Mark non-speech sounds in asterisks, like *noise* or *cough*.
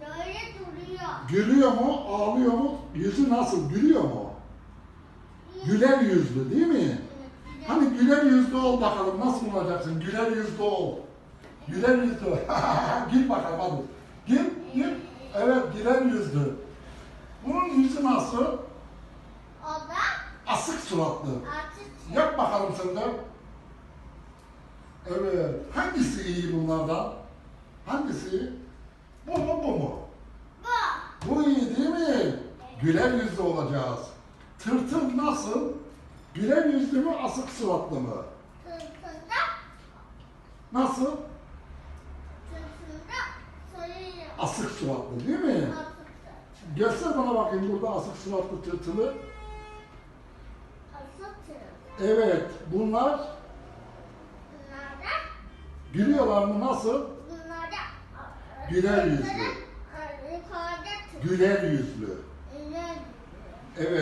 Böyle duruyor. Gülüyor mu, ağlıyor mu, yüzü nasıl, gülüyor mu? Güler yüzlü değil mi? Hani güler yüzlü ol bakalım, nasıl olacaksın? Güler yüzlü ol. Güler yüzlü. *laughs* Gül bakalım hadi. Gül, gül. Evet, güler yüzlü. Bunun yüzü nasıl? O da Asık suratlı. artık Yap bakalım sen de. Evet. Hangisi iyi bunlardan? Hangisi iyi? Bu mu bu mu? Bu. İyi değil mi? Güler yüzlü olacağız. Tırtıl nasıl? Güler yüzlü mü, asık suratlı mı? Sırtında, Nasıl? sırtında sayıyor. Asık suratlı değil mi? Asıktı. Göster bana bakayım burada asık suratlı tırtılı. Asıktı. Evet, bunlar Bunlar gülüyorlar mı nasıl? Güler yüzlü. Güler yüzlü. Evet.